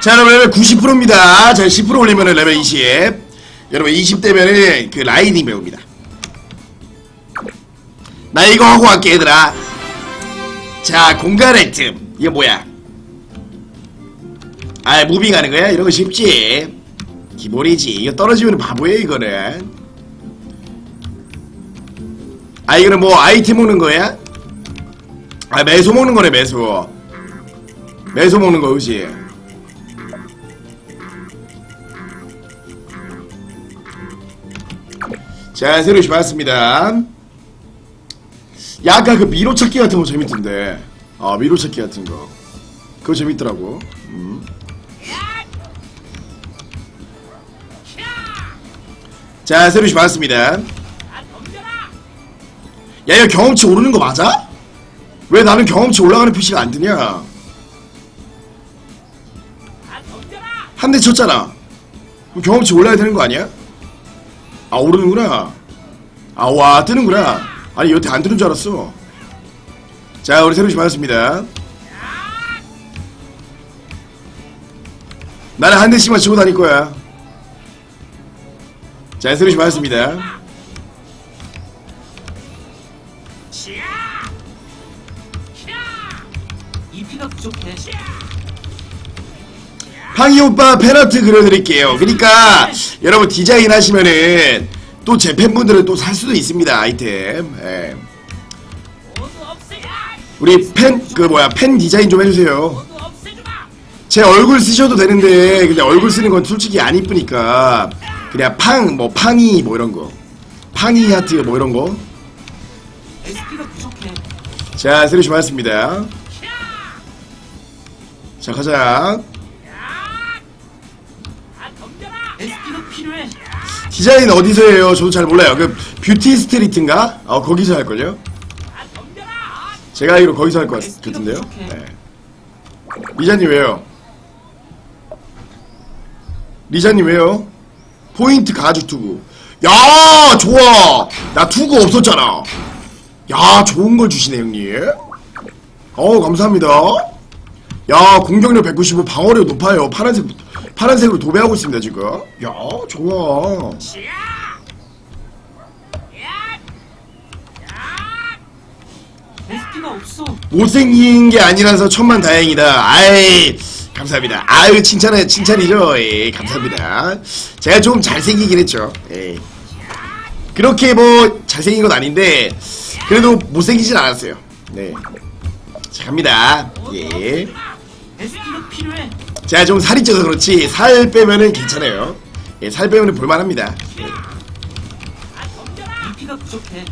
자 여러분 레벨 90%입니다. 자 10% 올리면은 레벨 20 여러분 20대면은 그 라이딩 배웁니다. 나 이거 하고 갈게 얘들아. 자 공간 액틈. 이거 뭐야? 아 무빙 하는 거야? 이런 거 쉽지. 기본이지. 이거 떨어지면 바보예요 이거는 아 이거는 뭐 아이템 먹는 거야? 아 매소 먹는 거네 매소 매소 먹는 거 그지? 자 시봤습니다 야 아까 그 미로 찾기 같은 거 재밌던데 아 미로 찾기 같은 거 그거 재밌더라고 음. 자 새로 시봤습니다 야 이거 경험치 오르는 거 맞아? 왜 나는 경험치 올라가는 표시가 안 뜨냐? 한 대 쳤잖아. 그럼 경험치 올라야 되는 거 아니야? 아 오르는구나. 아와 뜨는구나. 아니 여태 안 뜨는 줄 알았어. 자 우리 새로시 반갑습니다. 나는 한 대씩만 치고 다닐 거야. 자 새로시 반갑습니다 EP가 부족해. 팡이 오빠 팬아트 그려드릴게요 그러니까 여러분 디자인 하시면은 또 제 팬분들은 또 살 수도 있습니다 아이템 예. 우리 팬 그 뭐야 팬 디자인 좀 해주세요 제 얼굴 쓰셔도 되는데 근데 얼굴 쓰는 건 솔직히 안 이쁘니까 그냥 팡 뭐 팡이 뭐 이런 거 팡이 하트 뭐 이런 거자 SP가 부족해. 세르시 반갑습니다 자 가자. 디자인 어디서 해요? 저도 잘 몰라요. 그 뷰티 스트리트인가? 어 거기서 할걸요? 제가 알기로 거기서 할 것 같은데요? 네. 리자님 왜요? 리자님 왜요? 포인트 가죽 투구 야 좋아. 나 투구 없었잖아. 야 좋은 걸 주시네 형님. 어 감사합니다 야 공격력 195 방어력 높아요. 파란색 파란색으로 도배하고 있습니다 지금. 야 좋아. 없어. 못생긴 게 아니라서 천만 다행이다. 아이 감사합니다. 아유 칭찬해 칭찬이죠. 예 감사합니다. 제가 좀 잘생기긴 했죠. 예. 그렇게 뭐 잘생긴 건 아닌데 그래도 못생기진 않았어요. 네. 자, 갑니다. 예 SP가 필요해. 제가 좀 살이 쪄서 그렇지 살 빼면은 괜찮아요. 예, 살 빼면은 볼만합니다. 예. EP가 부족해.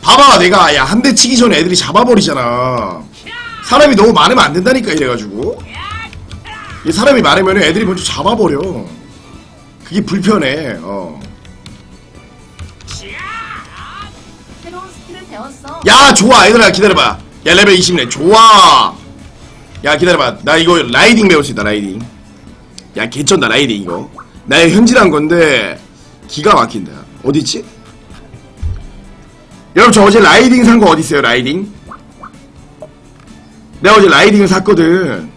봐봐 내가. 야 한 대 치기 전에 애들이 잡아버리잖아. 사람이 너무 많으면 안 된다니까 이래가지고. 이 사람이 많으면 애들이 먼저 잡아버려. 그게 불편해 어. 새로운 스킬을 배웠어. 야 좋아. 얘들아 기다려봐. 야 레벨 20네. 좋아 야 기다려봐 나 이거 라이딩 배울 수 있다 라이딩 야 개쩐다 라이딩 이거 나의 현질한 건데 기가 막힌다 어디있지? 여러분 저 어제 라이딩 산 거 어디 있어요 라이딩? 내가 어제 라이딩을 샀거든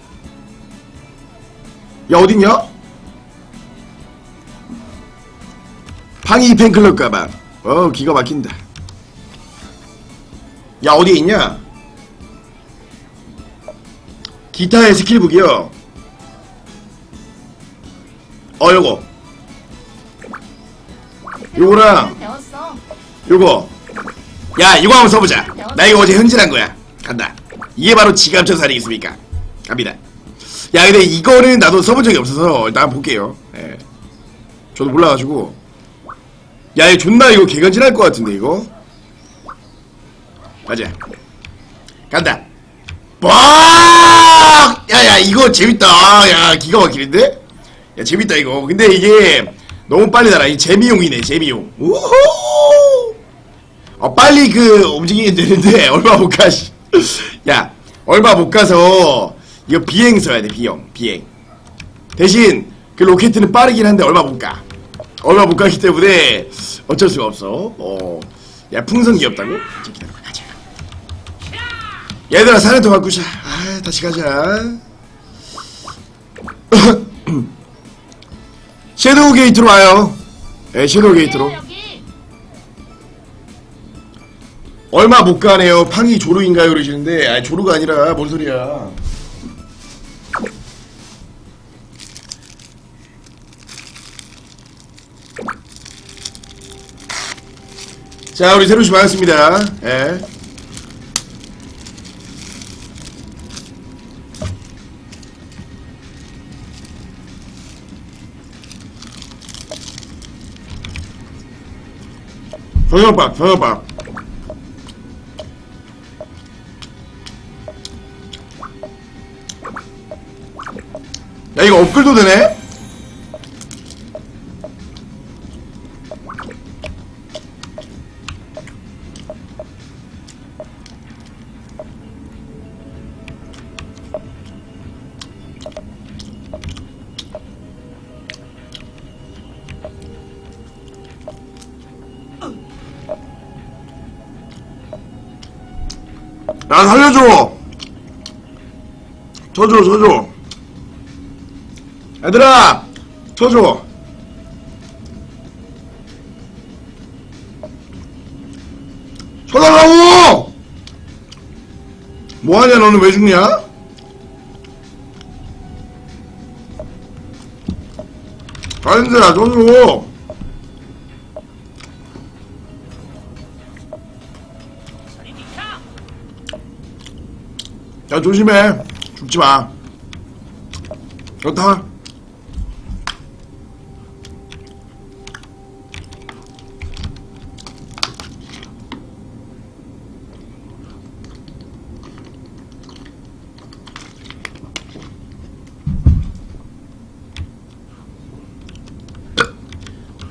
야 어딨냐? 팡이 팬클럽 가방 어 기가 막힌다 야 어디에 있냐? 기타의 스킬북이요. 어 요거 요거랑 배웠어. 요거 야 이거 한번 써보자. 나 이거 어제 현질한 거야. 간다. 이게 바로 지갑전사 아니겠습니까? 갑니다. 야 근데 이거는 나도 써본 적이 없어서 일단 볼게요. 예. 저도 몰라가지고 야 이거 존나 이거 개간질할 것 같은데 이거 가자 간다 빡! 야야 이거 재밌다 야 기가 막히는데? 야 재밌다 이거 근데 이게 너무 빨리 달아 이 재미용이네 재미용 우후 어 빨리 그 움직이면 되는데 얼마 못 가. 씨. 야 얼마 못 가서 이거 비행 써야 돼 비행 비행 대신 그 로켓은 빠르긴 한데 얼마 못 가. 얼마 못 가기 때문에 어쩔 수가 없어. 어. 야 풍선 귀엽다고? 기다려 가자. 얘들아 사내터 바꾸자 아 다시 가자. 섀도우 게이트로 와요. 예 섀도우 게이트로. 얼마 못 가네요. 팡이 조루인가요? 그러시는데 아 조루가 아니라 뭔 소리야. 자 우리 새로씨 반갑습니다. 예. 저녁밥 저녁밥 야 이거 업글도 되네? 쳐줘. 쳐줘 얘들아 쳐줘. 쳐달라고! 뭐하냐 너는 왜 죽냐? 가는데야 쳐줘. 야 조심해 죽지마. 좋다.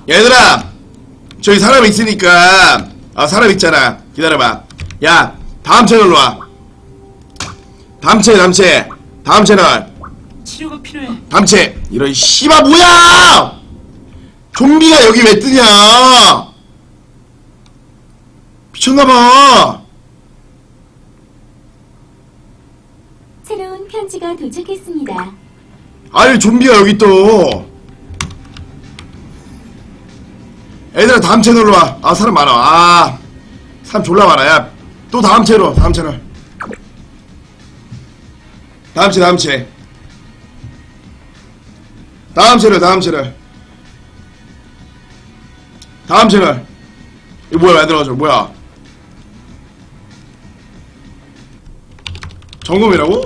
얘들아 저기 사람 있으니까 아 사람 있잖아. 기다려봐. 야 다음 채널로 와 다음 채 다음 채 다음 채널 치료가 필요해. 다음 채 이런 씨바 뭐야! 좀비가 여기 왜 뜨냐! 미쳤나봐. 새로운 편지가 도착했습니다. 아니 좀비가 여기 또. 애들아 다음 채널로 와아 사람 많아. 아 사람 졸라 많아. 야또 다음 채로 다음 채널 다음 채 다음 채 다음 채널 다음 채널 다음 채널 이거 뭐야 만들어줘 뭐야? 점검이라고?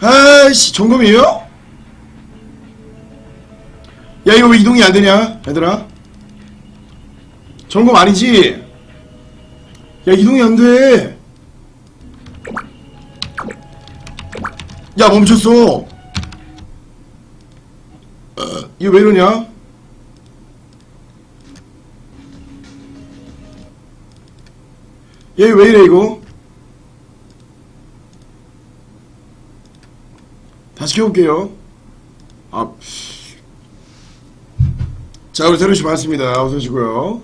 아이씨 점검이에요? 야 이거 왜 이동이 안 되냐 얘들아? 점검 아니지? 야 이동이 안돼 야 멈췄어 어, 이거 왜 이러냐 얘 왜 이래 이거 다시 켜볼게요 아 자, 우리 세로씨 반갑습니다. 어서 오시고요.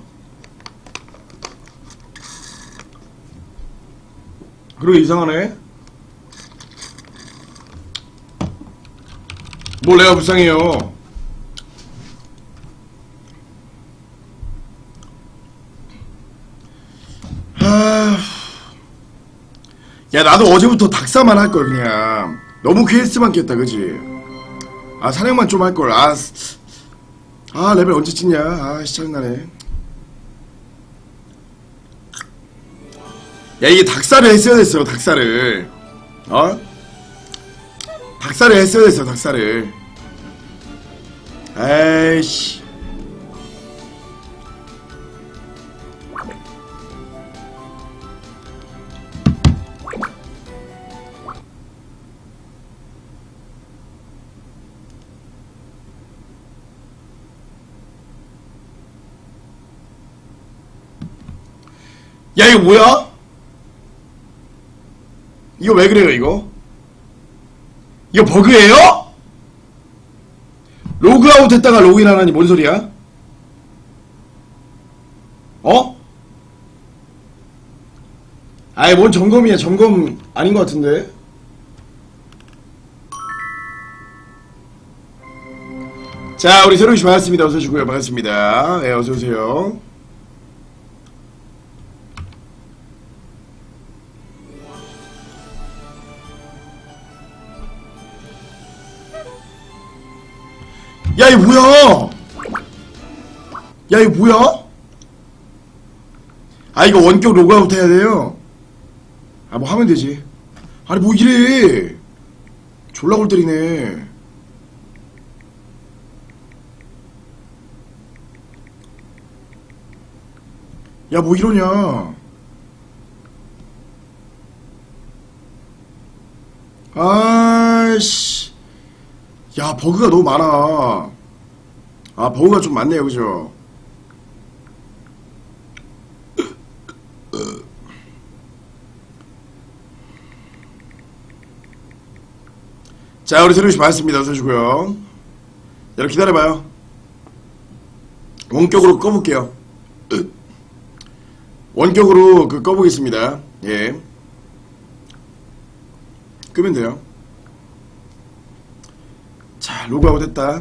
그러게 이상하네. 뭘 내가 불쌍해요. 하... 야, 나도 어제부터 닭사만 할 걸, 그냥. 너무 퀘스트만 깼다, 그지? 아, 사냥만 좀 할 걸. 아, 쓰- 아 레벨 언제 찍냐 아 짜증나네 야 이게 닭살을 했어야 됐어 닭살을 어? 닭살을 했어야 됐어 닭살을 에이씨 야 이거 뭐야? 이거 왜 그래요 이거? 이거 버그예요? 로그아웃 했다가 로그인 하라니 뭔 소리야? 어? 아이 뭔 점검이야. 점검 아닌 것 같은데. 자 우리 새로운 씨 반갑습니다. 어서 오시고요. 반갑습니다. 네 어서 오세요 야 이거 뭐야? 야 이거 뭐야? 아 이거 원격 로그아웃 해야 돼요. 아 뭐 하면 되지? 아니 뭐 이래? 졸라 골 때리네. 야 뭐 이러냐? 아이씨 야 버그가 너무 많아 아 버그가 좀 많네요 그죠 자, 우리 세룡씨 반갑습니다. 어서 오시고요. 여러분 기다려봐요. 원격으로 꺼볼게요. 원격으로 그 꺼보겠습니다. 예. 끄면 돼요. 자, 로그아웃 했다.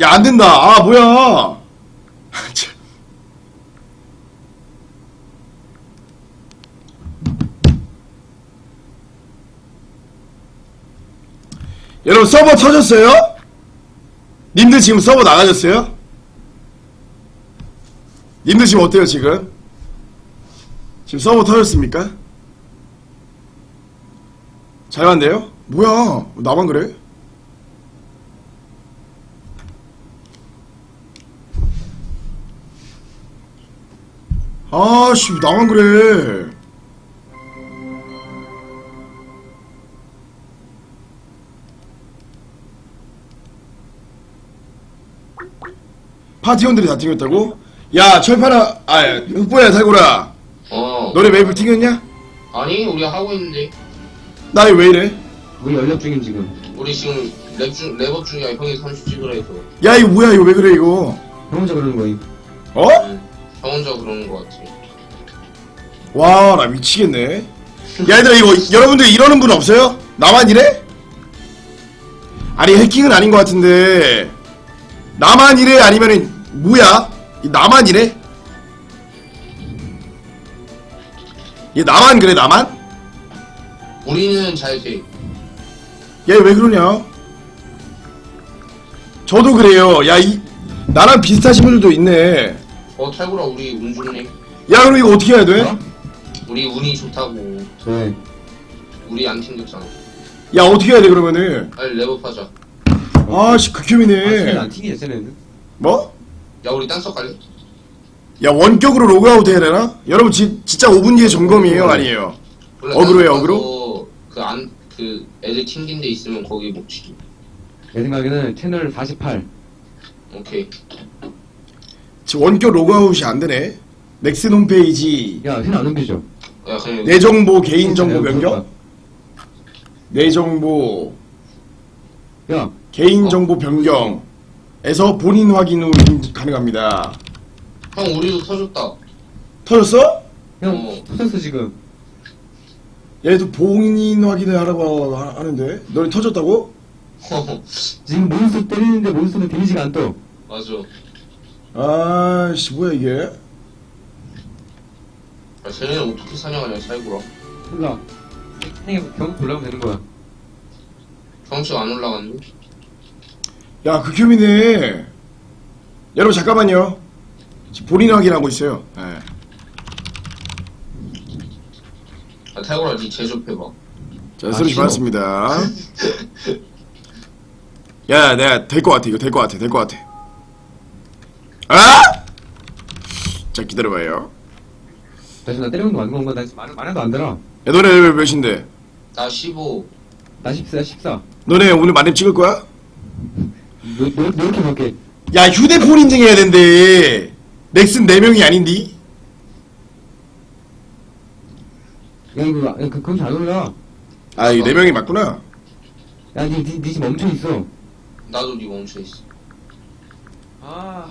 야, 안 된다. 아, 뭐야. 참. 여러분 서버 터졌어요? 님들 지금 서버 나가졌어요? 님들 지금 어때요 지금? 지금 서버 터졌습니까? 잘 간대요? 뭐야 나만 그래? 아씨 나만 그래 파티원들이 다 튕겼다고? 야 철파라 아 흑보야 달고라 어. 너네 메이플 튕겼냐? 아니, 우리 하고 있는데. 나 이거 왜 이래? 우리 연락 중임 지금. 우리 지금 랩 중, 랩업 중이야. 형이 30 찍으라 해서. 야 이거 뭐야 이거 왜 그래 이거 형 혼자 그러는 거임. 어? 응. 형 혼자 그러는 거 같아. 와나 미치겠네 야 얘들아 이거 여러분들 이러는 분 없어요? 나만 이래? 아니 해킹은 아닌 것 같은데 나만 이래 아니면은 뭐야? 이 나만 이래? 얘 나만 그래 나만? 우리는 잘 돼. 얘 왜 그러냐? 저도 그래요 야 이 나랑 비슷하신 분들도 있네 어, 탈구라 우리 운 좋네. 야 그럼 이거 어떻게 해야 돼? 어? 우리 운이 좋다고. 네. 우리 안 튕겼잖아. 야 어떻게 해야 돼 그러면은 빨리 랩업 하자. 아씨 아, 쟤는 극혐이네 안 튀기네, 쟤는. 뭐? 야, 우리 딴석 갈래? 야 원격으로 로그아웃 해야 되나? 여러분 지, 진짜 5분 뒤에 점검이에요 아니에요? 원래 어그로해, 딴석 어그로? 가서 그 안, 그 애들 튕긴 데 있으면 거기 못 치기. 내 생각에는 채널 48. 오케이. 지금 원격 로그아웃이 안 되네 넥슨 홈페이지 야, 쟤는 안 옮기죠? 야, 그냥 내 정보 개인 정보 네, 변경? 내 정보 야, 개인 정보 변경에서 본인 확인 후 인- 가능합니다 형, 우리도 터졌다. 터졌어? 형, 어. 터졌어, 지금. 얘도 본인 확인을 하라고 하- 하는데 너네 터졌다고? 지금 몬스터 때리는데 몬스터는 데미지가 안 떠. 맞아. 아씨 뭐야 이게 야, 쟤네는 어떻게 사냥하냐, 살구라. 몰라. 그냥 경고 골라면 되는 거야. 경치 안 올라갔네? 야 극혐이네 여러분 잠깐만요 지금 본인 확인하고 있어요 예. 야, 탈구라 니 제접해봐. 자, 아, 서로 싫어. 반갑습니다. 야, 내가 될 것 같아. 이거 될 것 같아. 될 것 같아. 아! 자, 기다려봐요. 다시 나 때리는 거 맞는 건가? 나 말, 말해도 안 들어. 야, 너네 레벨 몇인데? 나 15. 나 14야, 14. 너네 오늘 만렙 찍을 거야? 너, 너, 너 이렇게 볼게. 야, 휴대폰 인증해야 된대. 넥슨 4명이 아닌디? 야, 이거, 야, 그, 그건 잘 올라. 아, 이 4명이 맞구나. 야, 니, 니, 니 지금 멈춰 있어. 나도 니 멈춰 있어. 아,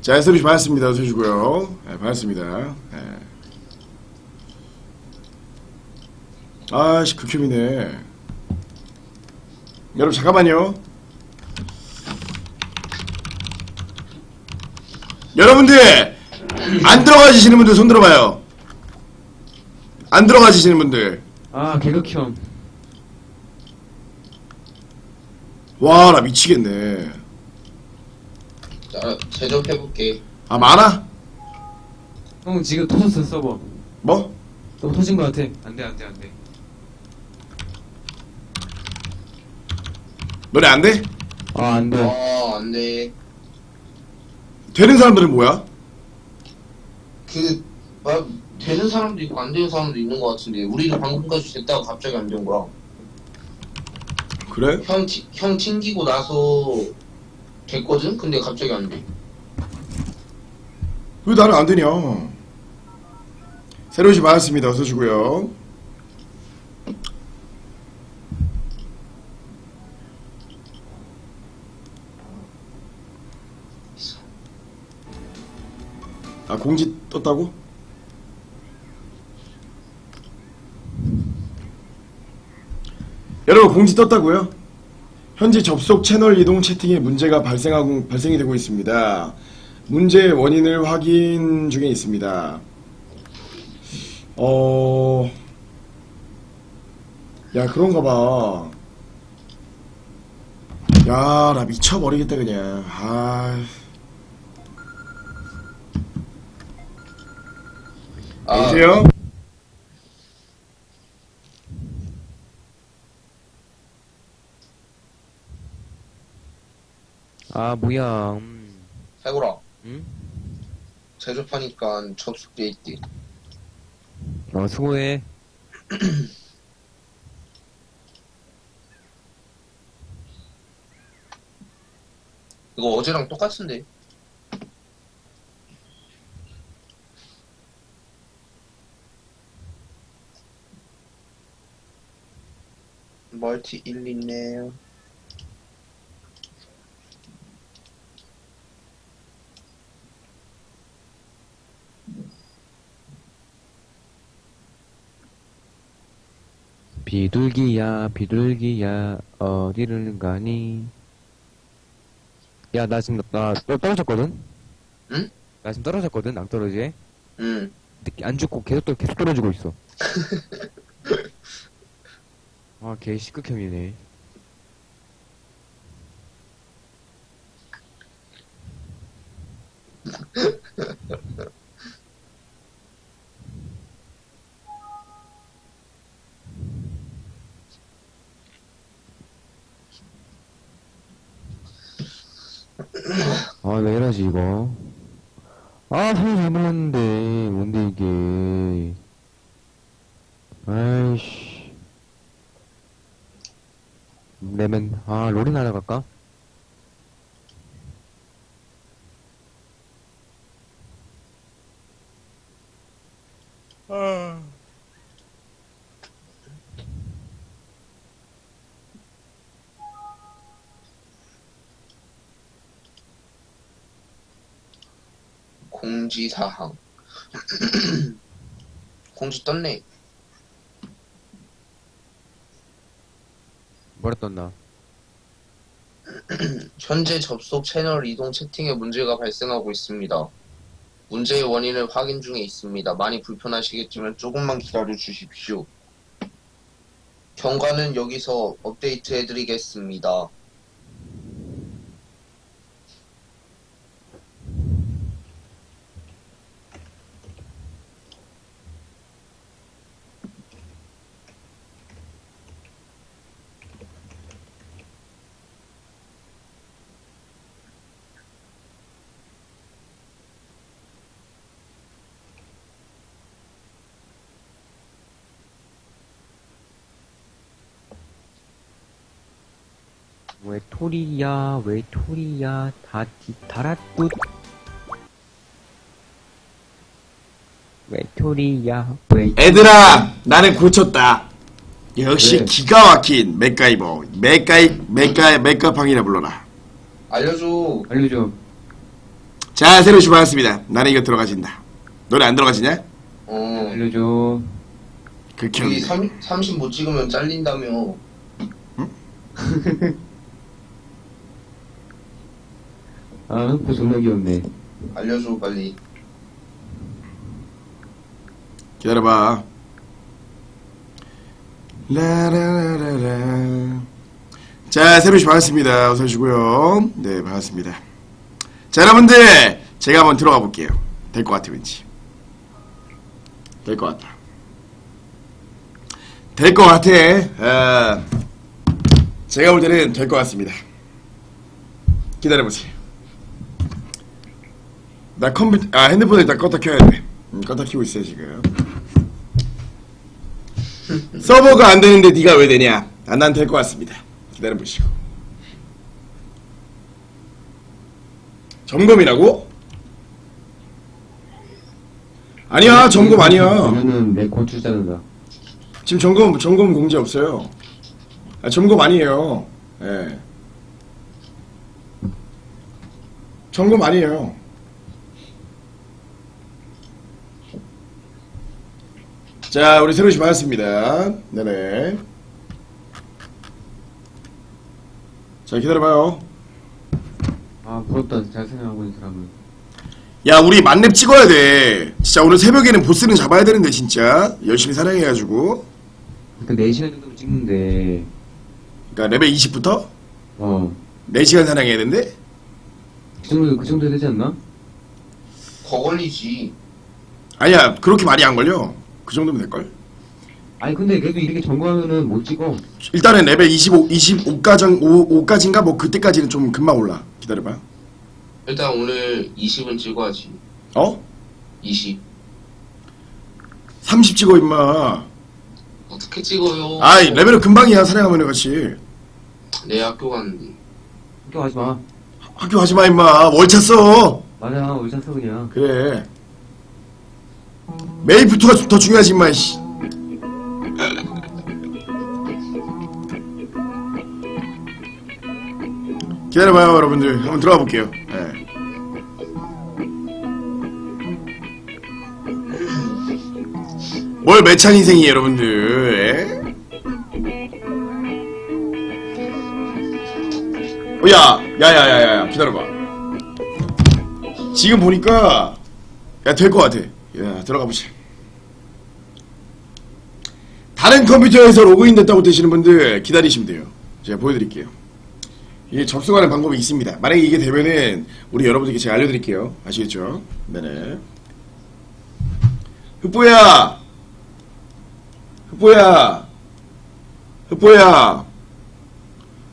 자, 에스루시 반갑습니다. 어서 오시고요. 네, 반갑습니다. 네. 아씨, 극혐이네. 여러분, 잠깐만요. 여러분들, 안 들어가지시는 분들 손 들어봐요. 안 들어가지시는 분들. 아 개극혐 와, 나 미치겠네. 자, 제접해볼게. 아, 많아? 형 지금 터졌어 서버 뭐? 서버 터진 거 같아 안돼 안돼 안돼 노래 안 돼? 아 안돼 아, 안 돼. 되는 사람들은 뭐야? 그, 막, 되는 사람도 있고, 안 되는 사람도 있는 것 같은데, 우리는 방금까지 됐다가 갑자기 안 된 거야. 그래? 형, 티- 형 튕기고 나서 됐거든? 근데 갑자기 안 돼. 왜 나는 안 되냐? 새로운 시 많았습니다. 어서 오시고요. 아, 공지 떴다고? 여러분, 공지 떴다고요? 현재 접속 채널 이동 채팅에 문제가 발생하고, 발생이 되고 있습니다. 문제의 원인을 확인 중에 있습니다. 어, 야, 그런가 봐. 야, 나 미쳐버리겠다, 그냥. 아, 아, 여보세요? 아 뭐야 음. 해보라. 응? 제접하니까 접속 돼 있대. 어 수고해 이거 어제랑 똑같은데. 멀티 1 있네요. 비둘기야 비둘기야 어디를 가니? 야 나 지금 나 떨- 떨어졌거든? 응? 나 지금 떨어졌거든 낭떠러지에 응. 근데 안 죽고 계속 떨- 계속 떨어지고 있어. 아 개 시극혐이네 아, 왜 이러지, 이거? 아, 사실 잘 몰랐는데, 뭔데, 이게. 아이씨. 내면, 아, 롤이나 하나 갈까? 공지사항. 공지 떴네. 뭐라 떴나? 현재 접속 채널 이동 채팅에 문제가 발생하고 있습니다. 문제의 원인을 확인 중에 있습니다. 많이 불편하시겠지만 조금만 기다려 주십시오. 경과는 여기서 업데이트 해드리겠습니다. 외톨이야, 외톨이야, 다, 디, 달았굿. 외톨이야, 외 애들아, 나는 고쳤다. 역시 그래. 기가 막힌 맥가이버. 맥가이, 맥가, 맥가팡이라 불러라. 알려줘. 알려줘 자, 새로 출발했습니다. 나는 이거 들어가진다. 너네 안 들어가지냐? 어. 알려줘. 그렇게 우리 하면 돼. 3, 30못 찍으면 잘린다며. 아, 흑포 존나 귀엽네. 알려줘, 빨리. 기다려봐. 라라라라라. 자, 새로 반갑습니다. 어서 오시고요. 네, 반갑습니다. 자, 여러분들, 제가 한번 들어가 볼게요. 될 것 같아, 왠지. 될 것 같다. 될 것 같아. 아, 제가 볼 때는 될 것 같습니다. 기다려보세요. 나 컴퓨터, 아, 핸드폰을 일단 껐다 켜야 돼. 음, 껐다 켜고 있어요, 지금. 서버가 안 되는데 네가 왜 되냐? 아, 난될 것 같습니다. 기다려 보시고. 점검이라고? 아니야, 점검 아니야. 이거는 내 고추 자른다. 지금 점검, 점검 공지 없어요. 아, 점검 아니에요. 예. 점검 아니에요. 자, 우리 새로시 반갑습니다. 네네. 자, 기다려봐요. 아, 부럽다. 잘 생각하고 있는 사람은. 야, 우리 만렙 찍어야 돼. 진짜 오늘 새벽에는 보스는 잡아야 되는데, 진짜. 열심히 사냥해가지고. 일단 4시간 정도 찍는데, 그니까, 레벨 20부터 어. 4시간 사냥해야 되는데? 그 정도, 그 정도 되지 않나? 더 걸리지. 아니야, 그렇게 많이 안 걸려. 그 정도면 될걸? 아니, 근데 그래도 이렇게 점검하면은 못 찍어. 일단은 레벨 25, 25까지, 5, 5까지인가? 뭐, 그때까지는 좀 금방 올라. 기다려봐요. 일단 오늘 20은 찍어야지. 어? 20. 30 찍어, 임마. 어떻게 찍어요? 아이, 레벨은 금방이야, 사냥하면 같이. 내 학교 갔는데. 학교 가지 마. 학교 가지 마, 임마. 월차 써. 맞아, 월차 써, 그냥. 그래. 메이프트가 더 중요하지, 임마, 씨. 기다려봐요, 여러분들. 한번 들어가 볼게요. 예. 뭘 매찬 인생이에요, 여러분들. 예? 어, 야, 야, 야, 야, 야, 야, 기다려봐. 지금 보니까, 야, 될 것 같아. 야, 들어가 보자. 다른 컴퓨터에서 로그인 됐다고 되시는 분들 기다리시면 돼요. 제가 보여드릴게요. 이게 접속하는 방법이 있습니다. 만약에 이게 되면은 우리 여러분들께 제가 알려드릴게요. 아시겠죠? 네네. 흑보야! 흑보야! 흑보야!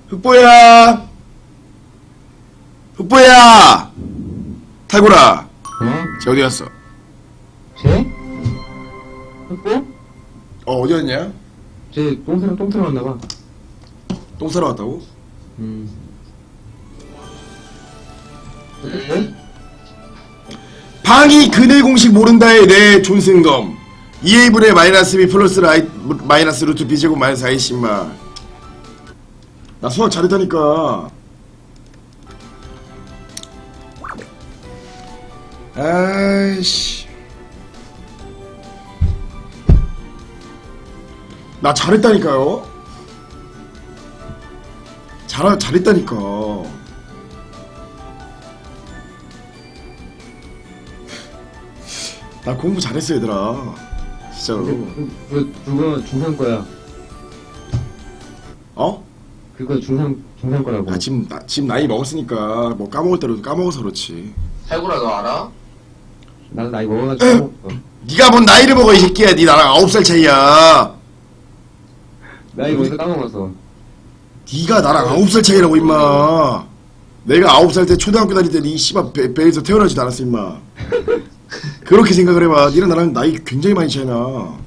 흑보야! 흑보야! 탈구라! 어? 쟤 어디 갔어? 어, 어디 갔냐? 쟤 똥사러, 똥 사러 갔나봐. 똥 싸러 왔다고? 음. 응? 방이 그네 공식 모른다의 내 존승검 2A분의 마이너스 B 플러스 라이, 마이너스 루트 B제곱 마이너스 I 신마 나 수학 잘했다니까 아이씨 나 잘했다니까요 잘, 잘했다니까 나 공부 잘했어 얘들아 진짜로 그, 그, 그거 중상 거야. 어? 그거 중상, 중상 거라고. 아 지금 나, 지금 나이 먹었으니까 뭐 까먹을 대로 까먹어서 그렇지 탈구라 너 알아? 나도 나이 먹어가지고. 어. 네가 뭔 나이를 먹어 이 새끼야 네 나랑 아홉 살 차이야 나이 먹어서 까먹었어. 네가 나랑 아홉 살 차이라고 임마. 내가 아홉 살 때 초등학교 다닐 때네 씨발 배, 배에서 태어나지도 않았어 임마. 그렇게 생각을 해봐. 니랑 나랑 나이 굉장히 많이 차이나.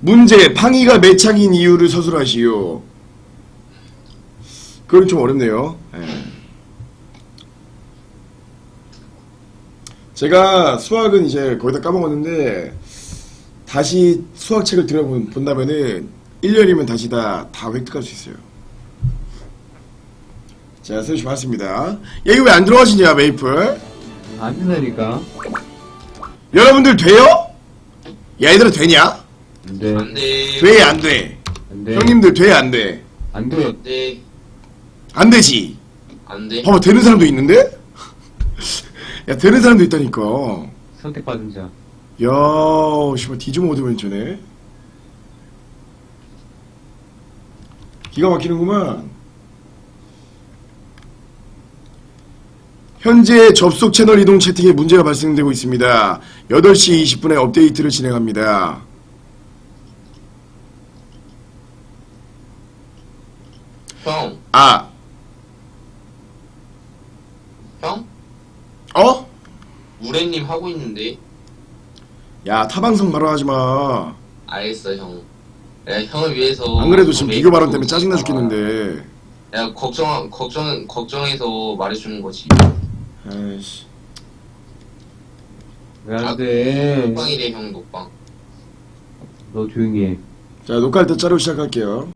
문제 팡이가 매창인 이유를 서술하시오. 그건 좀 어렵네요. 예. 제가 수학은 이제 거의 다 까먹었는데 다시 수학책을 들여본다면은 1년이면 다시 다, 다 획득할 수 있어요. 자, 반갑습니다. 야, 이거 왜안 들어가시냐, 메이플? 안 된다니까. 여러분들 돼요? 야, 얘들아 되냐? 안 돼. 안 돼 돼, 안 돼? 안 돼. 형님들 돼, 안 돼? 안 돼. 안 돼 안 되지? 안 돼 봐봐, 되는 사람도 있는데? 야, 되는 사람도 있다니까. 선택받은 자. 야, 씨발, 디즈모 오드면 저네. 기가 막히는구만. 현재 접속 채널 이동 채팅에 문제가 발생되고 있습니다. 8시 20분에 업데이트를 진행합니다. 형 아, 형? 어? 우레님 하고 있는데 야, 타방송 바로 하지 마. 알겠어 형 야, 형을 위해서 안 그래도 지금 형 비교 발언 때문에 짜증나. 죽겠는데. 야 걱정 걱정 걱정해서 말해주는 거지 아이씨. 왜안 돼? 녹방이래 형 녹방 너 조용히 해. 자, 녹화할 때 자르고 시작할게요.